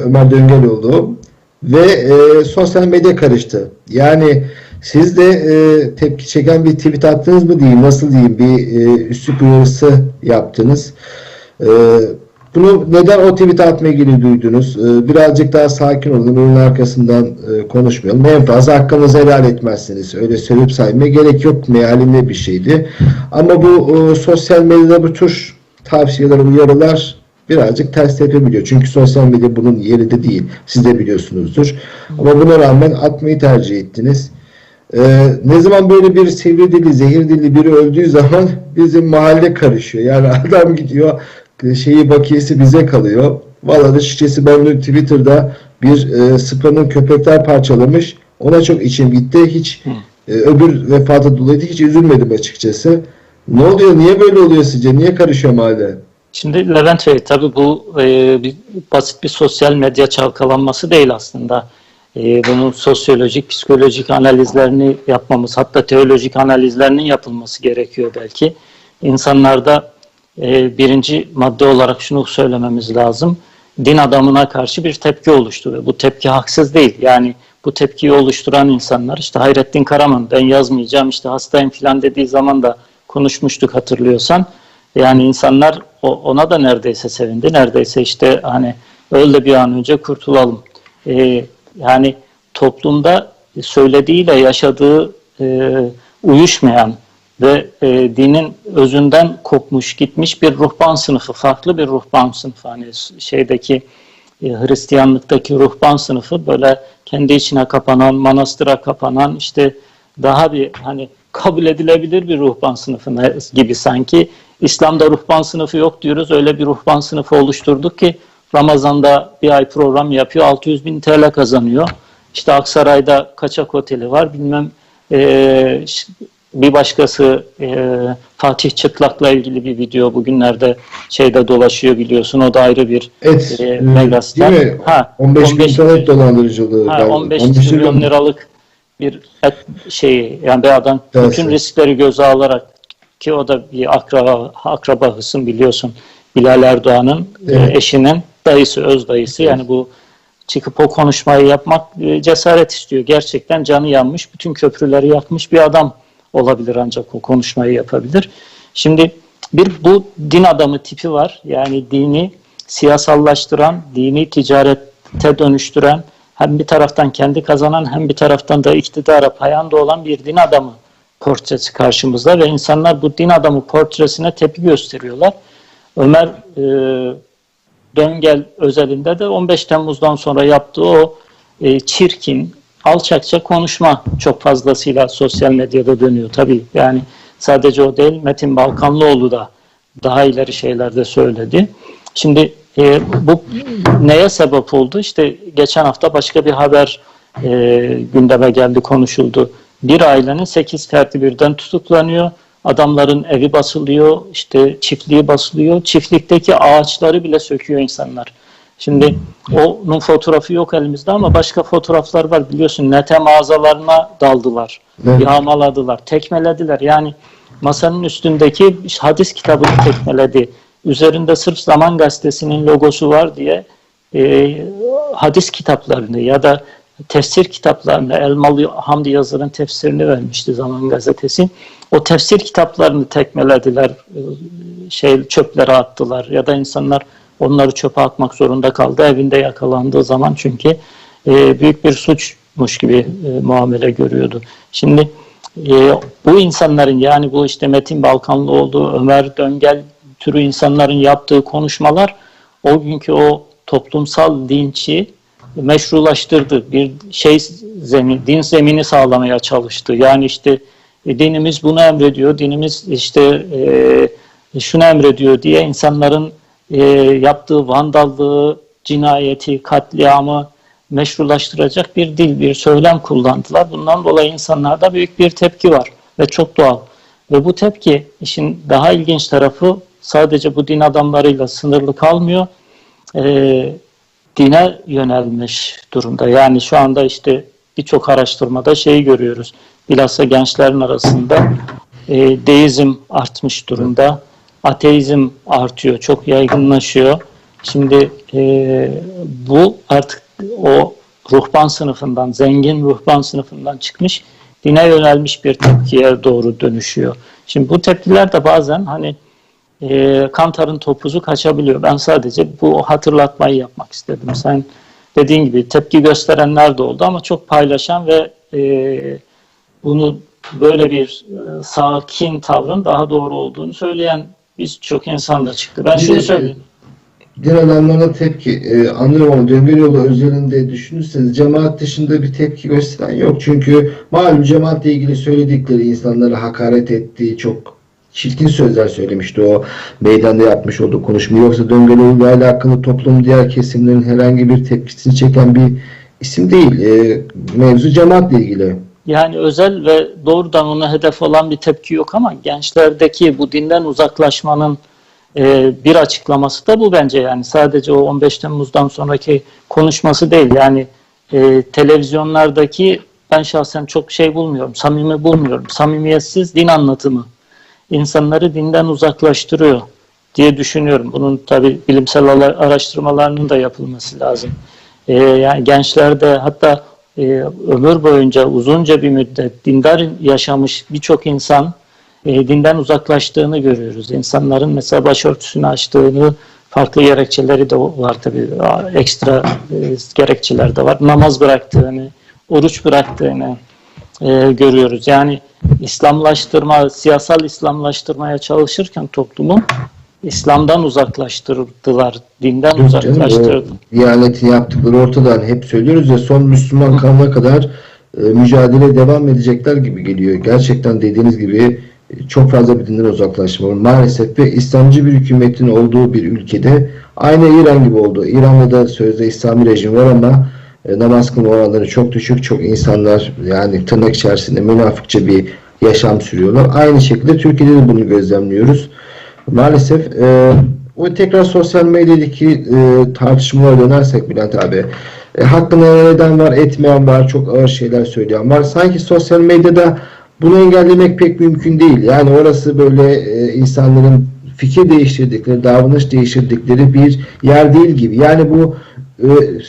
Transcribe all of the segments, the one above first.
Ömer Döngeloğlu ve e, sosyal medya karıştı. Yani siz de e, tepki çeken bir tweet attınız mı diyeyim, nasıl diyeyim, bir e, üslup uyarısı yaptınız. E, bunu neden o tweet atma ilgili duydunuz? E, birazcık daha sakin olun, onun arkasından e, konuşmayalım. En fazla hakkınızı helal etmezsiniz. Öyle söyleyip saymaya gerek yok. Mealinde bir şeydi. Ama bu e, sosyal medyada bu tür tavsiyeler, uyarılar birazcık ters tepebiliyor. Çünkü sosyal medya bunun yeri de değil. Siz de biliyorsunuzdur. Ama buna rağmen atmayı tercih ettiniz. Ee, ne zaman böyle bir sivri dili, zehir dili biri öldüğü zaman bizim mahalle karışıyor. Yani adam gidiyor şeyi bakiyesi bize kalıyor. Vallahi açıkçası ben de Twitter'da bir e, Spa'nın köpekler parçalamış. Ona çok içim gitti. Hiç e, öbür vefatı dolayı hiç üzülmedim açıkçası. Ne oluyor? Niye böyle oluyor sizce? Niye karışıyor mahalle? Şimdi Levent Bey tabii bu e, bir, basit bir sosyal medya çalkalanması değil aslında. E, bunun sosyolojik, psikolojik analizlerini yapmamız, hatta teolojik analizlerinin yapılması gerekiyor belki. İnsanlarda e, birinci madde olarak şunu söylememiz lazım. Din adamına karşı bir tepki oluştu ve bu tepki haksız değil. Yani bu tepkiyi oluşturan insanlar işte Hayrettin Karaman ben yazmayacağım işte hastayım filan dediği zaman da konuşmuştuk hatırlıyorsan. Yani insanlar ona da neredeyse sevindi. Neredeyse işte hani öl de bir an önce kurtulalım. Ee, yani toplumda söylediğiyle yaşadığı e, uyuşmayan ve e, dinin özünden kopmuş gitmiş bir ruhban sınıfı, farklı bir ruhban sınıfı. Hani şeydeki e, Hristiyanlıktaki ruhban sınıfı böyle kendi içine kapanan, manastıra kapanan işte daha bir hani kabul edilebilir bir ruhban sınıfı gibi sanki. İslam'da ruhban sınıfı yok diyoruz. Öyle bir ruhban sınıfı oluşturduk ki Ramazan'da bir ay program yapıyor. 600 bin TL kazanıyor. İşte Aksaray'da kaçak oteli var. Bilmem e, bir başkası e, Fatih Çıtlak'la ilgili bir video bugünlerde şeyde dolaşıyor biliyorsun. O da ayrı bir Et, e, e, megastar. değil mi? Ha, 15 bin 15 internet dolandırıcılığı. Ha, galiba. 15 milyon- liralık bir et şeyi yani bir adam Evet. bütün riskleri göze alarak ki o da bir akraba, akraba hısım biliyorsun Bilal Erdoğan'ın e, Evet. eşinin dayısı, öz dayısı. Yani bu çıkıp o konuşmayı yapmak e, cesaret istiyor. Gerçekten canı yanmış, bütün köprüleri yakmış bir adam olabilir ancak o konuşmayı yapabilir. Şimdi bir bu din adamı tipi var. Yani dini siyasallaştıran, dini ticarete dönüştüren, hem bir taraftan kendi kazanan hem bir taraftan da iktidara payanda olan bir din adamı portresi karşımızda ve insanlar bu din adamı portresine tepki gösteriyorlar. Ömer e, Döngel özelinde de 15 Temmuz'dan sonra yaptığı o e, çirkin, alçakça konuşma çok fazlasıyla sosyal medyada dönüyor. Tabii yani sadece o değil Metin Balkanlıoğlu da daha ileri şeyler de söyledi. Şimdi e, bu neye sebep oldu? İşte geçen hafta başka bir haber e, gündeme geldi, konuşuldu. Bir ailenin 8 ferdi birden tutuklanıyor. Adamların evi basılıyor, işte çiftliği basılıyor. Çiftlikteki ağaçları bile söküyor insanlar. Şimdi onun fotoğrafı yok elimizde ama başka fotoğraflar var biliyorsun. Nete mağazalarına daldılar, Evet. yağmaladılar, tekmelediler. Yani masanın üstündeki hadis kitabını tekmeledi. Üzerinde sırf Zaman Gazetesi'nin logosu var diye e, hadis kitaplarını ya da tefsir kitaplarını Elmalı Hamdi Yazır'ın tefsirini vermişti Zaman Gazetesi. O tefsir kitaplarını tekmelediler, şey çöplere attılar ya da insanlar onları çöpe atmak zorunda kaldı evinde yakalandığı zaman çünkü e, büyük bir suçmuş gibi e, muamele görüyordu. Şimdi e, bu insanların yani bu işte Metin Balkanlıoğlu, Ömer Döngel türü insanların yaptığı konuşmalar o günkü o toplumsal linçi meşrulaştırdı. Bir şey zemin, din zemini sağlamaya çalıştı. Yani işte e, dinimiz bunu emrediyor, dinimiz işte e, şunu emrediyor diye insanların e, yaptığı vandallığı, cinayeti, katliamı meşrulaştıracak bir dil, bir söylem kullandılar. Bundan dolayı insanlarda büyük bir tepki var ve çok doğal. Ve bu tepki işin daha ilginç tarafı sadece bu din adamlarıyla sınırlı kalmıyor. E, dine yönelmiş durumda. Yani şu anda işte birçok araştırmada şeyi görüyoruz. Bilhassa gençlerin arasında e, deizm artmış durumda. Ateizm artıyor, çok yaygınlaşıyor. Şimdi e, bu artık o ruhban sınıfından, zengin ruhban sınıfından çıkmış, dine yönelmiş bir tepkiye doğru dönüşüyor. Şimdi bu tepkiler de bazen hani e, kantarın topuzu kaçabiliyor. Ben sadece bu hatırlatmayı yapmak istedim. Sen dediğin gibi tepki gösterenler de oldu ama çok paylaşan ve e, bunu böyle bir e, sakin tavrın daha doğru olduğunu söyleyen biz çok insan da çıktı. Ben şunu söyleyeyim. Din adamlarına tepki e, anlıyorum ama döngü yolu özelinde düşünürseniz cemaat dışında bir tepki gösteren yok. Çünkü malum cemaatle ilgili söyledikleri insanlara hakaret ettiği çok çirkin sözler söylemişti o meydanda yapmış olduğu konuşma. Yoksa yolu ile alakalı toplumun diğer kesimlerin herhangi bir tepkisini çeken bir isim değil. E, mevzu cemaatle ilgili. Yani özel ve doğrudan ona hedef olan bir tepki yok ama gençlerdeki bu dinden uzaklaşmanın e, bir açıklaması da bu bence yani sadece o 15 Temmuz'dan sonraki konuşması değil yani e, televizyonlardaki ben şahsen çok şey bulmuyorum, samimi bulmuyorum. Samimiyetsiz din anlatımı insanları dinden uzaklaştırıyor diye düşünüyorum. Bunun tabi bilimsel ala- araştırmalarının da yapılması lazım. E, yani gençlerde hatta e, ömür boyunca uzunca bir müddet dindar yaşamış birçok insan e, dinden uzaklaştığını görüyoruz. İnsanların mesela başörtüsünü açtığını, farklı gerekçeleri de var tabii. Ekstra e, gerekçeler de var. Namaz bıraktığını, oruç bıraktığını e, görüyoruz. Yani İslamlaştırma, siyasal İslamlaştırmaya çalışırken toplumu İslam'dan uzaklaştırdılar, dinden Yok canım, uzaklaştırdı. o Diyanetin yaptıkları ortadan hep söylüyoruz ya son Müslüman kanına kadar e, mücadele devam edecekler gibi geliyor. Gerçekten dediğiniz gibi e, çok fazla bir dinden uzaklaşma var. Maalesef ve İslamcı bir hükümetin olduğu bir ülkede aynı İran gibi oldu. İran'da da sözde İslami rejim var ama e, namaz kılma oranları çok düşük. Çok insanlar yani tırnak içerisinde münafıkça bir yaşam sürüyorlar. Aynı şekilde Türkiye'de de bunu gözlemliyoruz. Maalesef e, o tekrar sosyal medyadaki e, tartışmalara dönersek Bülent abi e, hakkında neden var etmeyen var çok ağır şeyler söyleyen var. Sanki sosyal medyada bunu engellemek pek mümkün değil. Yani orası böyle e, insanların fikir değiştirdikleri, davranış değiştirdikleri bir yer değil gibi. Yani bu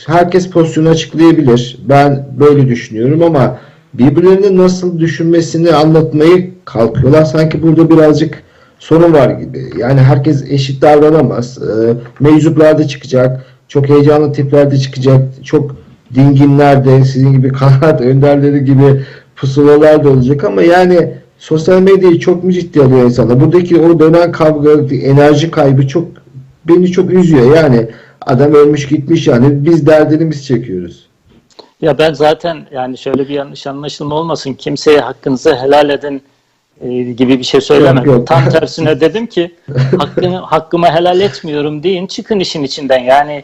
herkes pozisyonu açıklayabilir. Ben böyle düşünüyorum ama birbirlerinin nasıl düşünmesini anlatmayı kalkıyorlar. Sanki burada birazcık sorun var gibi. Yani herkes eşit davranamaz. E, meczuplarda çıkacak. Çok heyecanlı tiplerde çıkacak. Çok dinginler de sizin gibi kanaat önderleri gibi pusulalar da olacak ama yani sosyal medyayı çok mu ciddi alıyor insanlar? Buradaki o dönen kavga, enerji kaybı çok beni çok üzüyor. Yani adam ölmüş gitmiş yani biz derdini biz çekiyoruz. Ya ben zaten yani şöyle bir yanlış anlaşılma olmasın. Kimseye hakkınızı helal edin e, gibi bir şey söylemedim. Yok, yok. Tam tersine dedim ki hakkını, hakkımı helal etmiyorum deyin çıkın işin içinden. Yani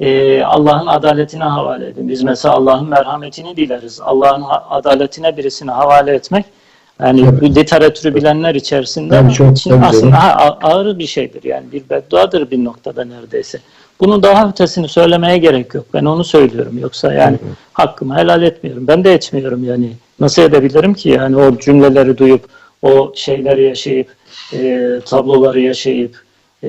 e, Allah'ın adaletine havale edin. Biz mesela Allah'ın merhametini dileriz. Allah'ın adaletine birisini havale etmek yani Evet. bu literatürü bilenler içerisinde Tabii çok, için tabii aslında canım. ağır bir şeydir yani bir bedduadır bir noktada neredeyse. Bunun daha ötesini söylemeye gerek yok. Ben onu söylüyorum. Yoksa yani hakkımı helal etmiyorum. Ben de etmiyorum yani. Nasıl edebilirim ki yani o cümleleri duyup o şeyleri yaşayıp e, tabloları yaşayıp e,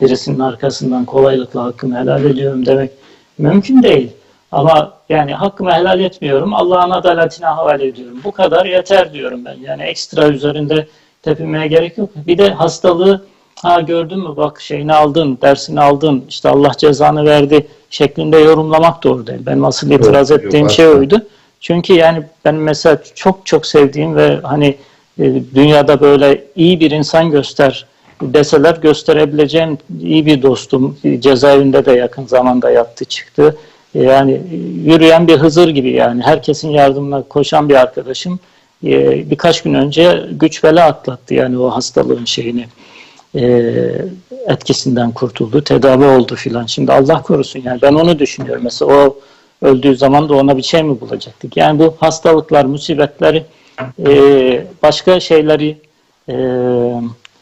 birisinin arkasından kolaylıkla hakkımı helal ediyorum demek mümkün değil. Ama yani hakkımı helal etmiyorum. Allah'ın adaletine havale ediyorum. Bu kadar yeter diyorum ben. Yani ekstra üzerinde tepinmeye gerek yok. Bir de hastalığı ha gördün mü bak şeyini aldın, dersini aldın, işte Allah cezanı verdi şeklinde yorumlamak doğru değil. Benim asıl itiraz yok, ettiğim şey asla. oydu. Çünkü yani ben mesela çok çok sevdiğim ve hani e, dünyada böyle iyi bir insan göster deseler gösterebileceğim iyi bir dostum. Cezaevinde de yakın zamanda yattı çıktı. Yani e, yürüyen bir Hızır gibi yani herkesin yardımına koşan bir arkadaşım. E, Birkaç gün önce güç bela atlattı yani o hastalığın şeyini e, etkisinden kurtuldu, tedavi oldu filan. Şimdi Allah korusun yani ben onu düşünüyorum. Mesela o öldüğü zaman da ona bir şey mi bulacaktık? Yani bu hastalıklar, musibetleri e, başka şeyleri e,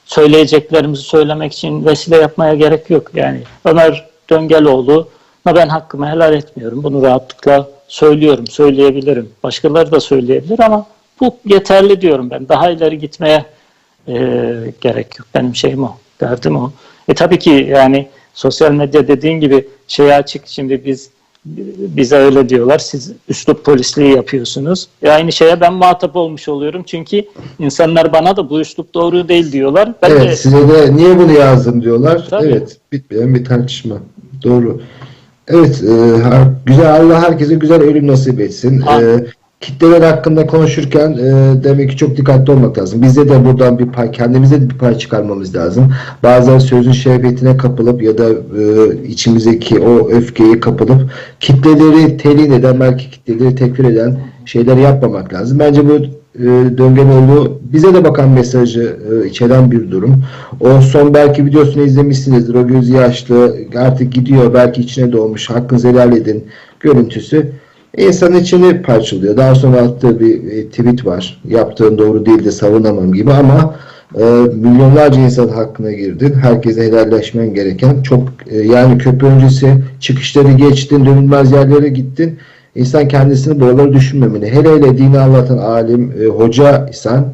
söyleyeceklerimizi söylemek için vesile yapmaya gerek yok. Yani Ömer Döngeloğlu ben hakkımı helal etmiyorum. Bunu rahatlıkla söylüyorum, söyleyebilirim. Başkaları da söyleyebilir ama bu yeterli diyorum ben. Daha ileri gitmeye e, gerek yok. Benim şeyim o, derdim o. E tabii ki yani sosyal medya dediğin gibi şeye açık şimdi biz bize öyle diyorlar. Siz üslup polisliği yapıyorsunuz. E aynı şeye ben muhatap olmuş oluyorum. Çünkü insanlar bana da bu üslup doğru değil diyorlar. Ben Evet, de size de niye bunu yazdın diyorlar. Tabii. Evet, bitmeyen bir tartışma. Doğru. Evet, e, güzel Allah herkese güzel ölüm nasip etsin. E, kitleler hakkında konuşurken e, demek ki çok dikkatli olmak lazım. Bizde de buradan bir pay, kendimize de bir pay çıkarmamız lazım. Bazen sözün şehvetine kapılıp ya da e, içimizdeki o öfkeyi kapılıp kitleleri telin eden, belki kitleleri tekfir eden şeyleri yapmamak lazım. Bence bu e, Döngenoğlu bize de bakan mesajı e, içeren bir durum. O son belki videosunu izlemişsinizdir. O gözü yaşlı artık gidiyor belki içine doğmuş hakkınızı helal edin görüntüsü. İnsanın içini parçalıyor. Daha sonra attığı bir e, tweet var. Yaptığın doğru değil de savunamam gibi ama e, milyonlarca insan hakkına girdin. Herkese helalleşmen gereken çok e, yani köprü öncesi çıkışları geçtin, dönülmez yerlere gittin. İnsan kendisini buraları düşünmemeli. Hele hele dini anlatan alim, e, hoca isen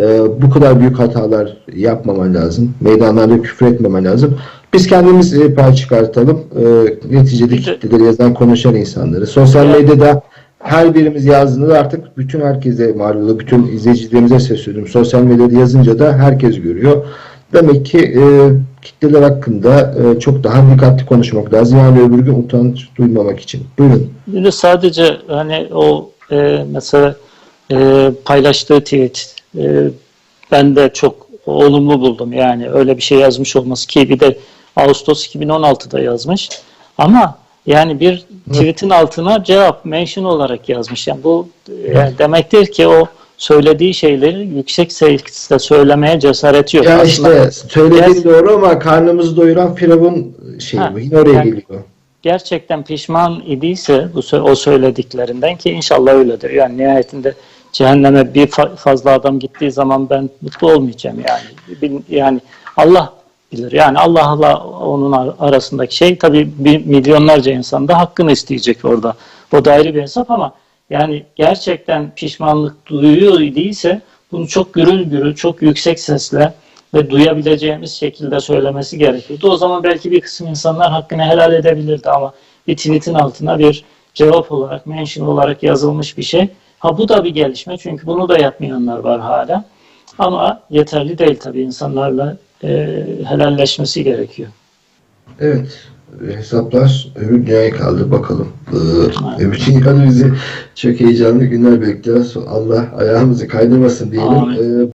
e, bu kadar büyük hatalar yapmaman lazım. Meydanlarda küfür etmemen lazım. Biz kendimiz e, pay çıkartalım. E, neticede kitleleri yazan, konuşan insanları. Sosyal medyada her birimiz yazdığında artık bütün herkese mal oluyor. Bütün izleyicilerimize sesleniyorum. Sosyal medyada yazınca da herkes görüyor. Demek ki e, kitleler hakkında e, çok daha dikkatli konuşmak lazım. Yani öbür gün utanç duymamak için. Buyurun. Bir de sadece hani o e, mesela e, paylaştığı tweet e, ben de çok olumlu buldum. Yani öyle bir şey yazmış olması ki bir de Ağustos 2016'da yazmış. Ama yani bir tweetin altına cevap mention olarak yazmış. Yani bu yani demektir ki o söylediği şeyleri yüksek sesle söylemeye cesareti yok. Ya Aslında işte söylediğin Yes. doğru ama karnımızı doyuran Firavun şey Ha, bu. Yine oraya yani- geliyor. gerçekten pişman idiyse bu o söylediklerinden ki inşallah öyledir. Yani nihayetinde cehenneme bir fa- fazla adam gittiği zaman ben mutlu olmayacağım yani. Yani Allah bilir. Yani Allah'la onun ar- arasındaki şey tabii bir milyonlarca insan da hakkını isteyecek orada. O da ayrı bir hesap ama yani gerçekten pişmanlık duyuyor idiyse bunu çok gürül gürül, çok yüksek sesle ve duyabileceğimiz şekilde söylemesi gerekiyordu. O zaman belki bir kısım insanlar hakkını helal edebilirdi ama bir tweetin altına bir cevap olarak, mention olarak yazılmış bir şey. Ha bu da bir gelişme çünkü bunu da yapmayanlar var hala. Ama yeterli değil tabii insanlarla e, helalleşmesi gerekiyor. Evet. Hesaplar öbür dünyaya kaldı bakalım. Ee, öbür dünyada bizi çok heyecanlı günler bekliyor. Allah ayağımızı kaydırmasın diyelim. Amin. Ee,